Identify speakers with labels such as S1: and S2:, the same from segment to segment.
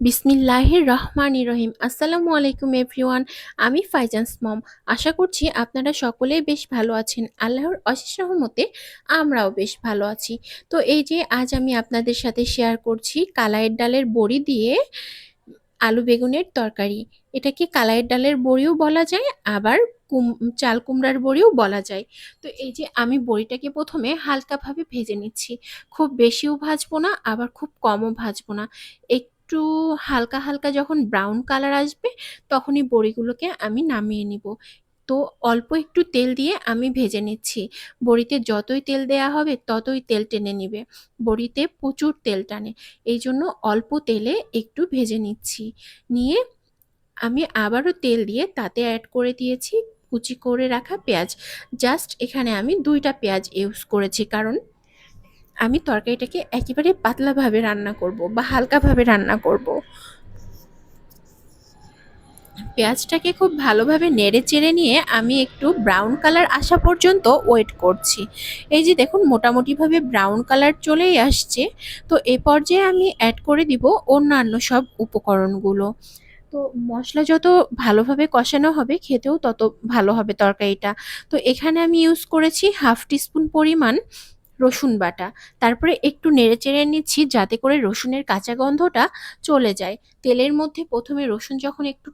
S1: বিসমিল্লাহির রহমানির রহিম আসসালামু আলাইকুম এভরিওয়ান, আমি ফাইজান্স মম আশা করছি আপনারা সকলেই বেশ ভালো আছেন। আল্লাহর অশেষ রহমতে আমরাও বেশ ভালো আছি। তো এই যে আজ আমি আপনাদের সাথে শেয়ার করছি কালাইয়ের ডালের বড়ি দিয়ে আলু বেগুনের তরকারি। এটাকে কালাইয়ের ডালের বড়িও বলা যায়, আবার কুম, চাল কুমড়ার বড়িও বলা যায়? তো এই যে আমি বড়িটাকে প্রথমে হালকাভাবে ভেজে নিচ্ছি। খুব বেশিও ভাজবো না, আবার খুব কমও ভাজবো না। একটু হালকা হালকা যখন ব্রাউন কালার আসবে, তখনই বড়িগুলোকে আমি নামিয়ে নিব। তো অল্প একটু তেল দিয়ে আমি ভেজে নিচ্ছি। বড়িতে যতই তেল দেয়া হবে, ততই তেল টেনে নিবে। বড়িতে প্রচুর তেল টানে। এই জন্য অল্প তেলে একটু ভেজে নিচ্ছি। নিয়ে আমি আবারও তেল দিয়ে তাতে অ্যাড করে দিয়েছি কুচি করে রাখা পেঁয়াজ। জাস্ট এখানে আমি দুইটা পেঁয়াজ ইউজ করেছি, কারণ আমি তরকারিটাকে একেবারে পাতলাভাবে রান্না করব বা হালকাভাবে রান্না করব। পেঁয়াজটাকে খুব ভালোভাবে নেড়ে চেড়ে নিয়ে আমি একটু ব্রাউন কালার আসা পর্যন্ত ওয়েট করছি। এই যে দেখুন, মোটামুটিভাবে ব্রাউন কালার চলেই আসছে। তো এ পর্যায়ে আমি অ্যাড করে দিব অন্যান্য সব উপকরণগুলো। তো মশলা যত ভালোভাবে কষানো হবে, খেতেও তত ভালো হবে তরকারিটা। তো এখানে আমি ইউজ করেছি হাফ টিস্পুন পরিমাণ রসুন বাটা। তারপরে একটু নেড়ে চেড়ে নিচ্ছি যাতে করে রসুনের কাঁচা গন্ধটা চলে যায়। তেলের মধ্যে প্রথমে রসুন যখন একটু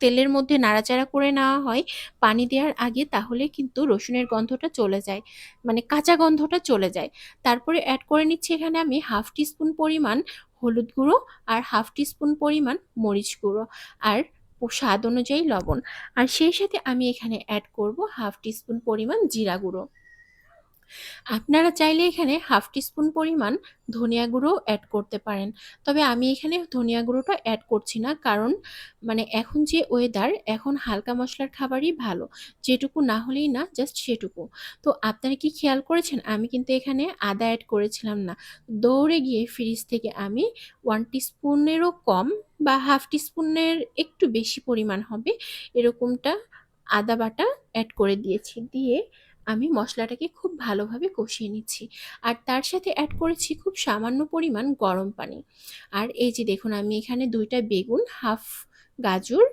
S1: তেলের মধ্যে নাড়াচাড়া করে নেওয়া হয় পানি দেওয়ার আগে তাহলে কিন্তু রসুনের গন্ধটা চলে যায় মানে কাঁচা গন্ধটা চলে যায়। তারপরে অ্যাড করে নিচ্ছি এখানে আমি হাফ টিস্পুন পরিমাণ হলুদ গুঁড়ো আর হাফ টিস্পুন পরিমাণ মরিচ গুঁড়ো আর স্বাদ অনুযায়ী লবণ। আর সেই সাথে আমি এখানে অ্যাড করব হাফ টিস্পুন পরিমাণ জিরা গুঁড়ো। আপনারা চাইলে এখানে হাফ টিস্পুন পরিমাণ ধনিয়া গুঁড়ো অ্যাড করতে পারেন। তবে আমি এখানে ধনিয়া গুঁড়োটা অ্যাড করছি না, কারণ মানে এখন যে ওয়েদার এখন হালকা মশলার খাবারই ভালো। যেটুকু না হলেই না জাস্ট সেটুকু। তো আপনারা কি খেয়াল করেছেন? আমি কিন্তু এখানে আদা অ্যাড করেছিলাম না। দৌড়ে গিয়ে ফ্রিজ থেকে আমি ওয়ান টিস্পুনেরও কম বা হাফ টিস্পুনের একটু বেশি পরিমাণ হবে, এরকমটা আদা বাটা অ্যাড করে দিয়েছি। দিয়ে আমি মশলাটাকে খুব ভালোভাবে কষিয়ে নিচ্ছি। আর তার সাথে অ্যাড করেছি খুব সামান্য পরিমাণ গরম পানি। আর এই যে দেখুন, আমি এখানে দুইটা বেগুন হাফ গাজর,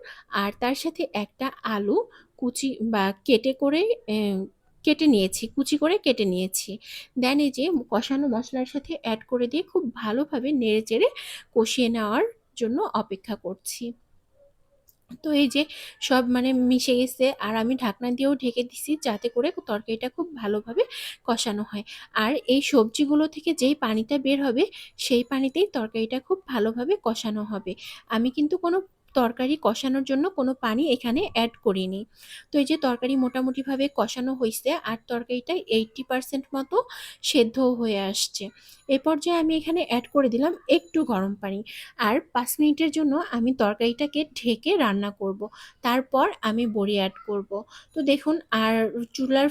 S1: আর তার সাথে একটা আলু কুচি বা কেটে করে কেটে নিয়েছি, কুচি করে কেটে নিয়েছি। দেন এই যে কষানো মশলার সাথে অ্যাড করে দিয়ে খুব ভালোভাবে নেড়ে চেড়ে কষিয়ে নেওয়ার জন্য অপেক্ষা করছি। তো এই যে সব মানে মিশে গেছে আর আমি ঢাকনা দিয়েও ঢেকে দিছি যাতে করে তরকারিটা খুব ভালোভাবে কষানো হয়। আর এই সবজিগুলো থেকে যেই পানিটা বের হবে সেই পানিতেই তরকারিটা খুব ভালোভাবে কষানো হবে। আমি কিন্তু কোনো তরকারি কষানোর জন্য কোনো পানি এখানে অ্যাড করিনি তো এই যে তরকারি মোটামুটিভাবে কষানো হয়েছে আর তরকারিটা এইটটি পারসেন্ট মতো সেদ্ধ হয়ে আসছে এ পর্যায়ে আমি এখানে অ্যাড করে দিলাম একটু গরম পানি আর পাঁচ মিনিটের জন্য আমি তরকারিটাকে ঢেকে রান্না করব। তারপর আমি বড়ি অ্যাড করব। তো দেখুন, আর চুলার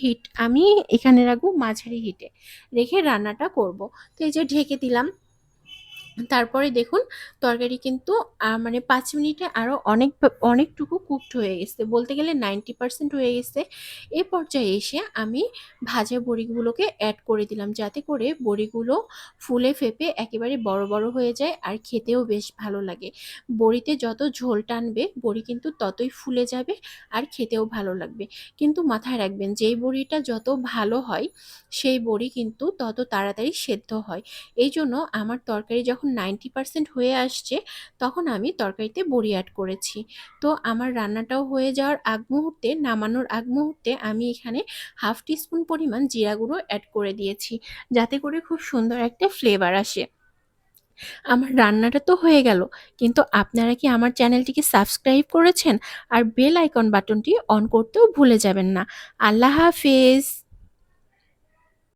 S1: হিট আমি এখানে রাখব মাঝারি হিটে রেখে রান্নাটা করব। তো এই যে ঢেকে দিলাম তারপরে দেখুন, তরকারি কিন্তু মানে পাঁচ মিনিটে আরও অনেক, অনেকটুকু কুকড হয়ে গেছে। বলতে গেলে নাইনটি পারসেন্ট হয়ে গেছে। এ পর্যায়ে এসে আমি ভাজা বড়িগুলোকে অ্যাড করে দিলাম। যাতে করে বড়িগুলো ফুলে ফেপে একেবারে বড় বড় হয়ে যায় আর খেতেও বেশ ভালো লাগে। বড়িতে যত ঝোল টানবে, বড়ি কিন্তু ততই ফুলে যাবে আর খেতেও ভালো লাগবে। কিন্তু মাথায় রাখবেন, যেই বড়িটা যত ভালো হয়, সেই বড়ি কিন্তু তত তাড়াতাড়ি সেদ্ধ হয়। এই জন্য আমার তরকারি যখন নাইনটি পারসেন্ট হয়ে আসছে, তখন আমি তরকারিতে বড়ি অ্যাড করেছি। তো আমার রান্নাটাও হয়ে যাওয়ার আগ মুহূর্তে, নামানোর আগ মুহূর্তে আমি এখানে হাফ টিস্পুন পরিমাণ জিরা গুঁড়ো অ্যাড করে দিয়েছি, যাতে করে খুব সুন্দর একটা ফ্লেভার আসে। আমার রান্নাটা তো হয়ে গেল, কিন্তু আপনারা কি আমার চ্যানেলটিকে সাবস্ক্রাইব করেছেন? আর বেল আইকন বাটনটি অন করতেও ভুলে যাবেন না। আল্লাহ হাফেজ!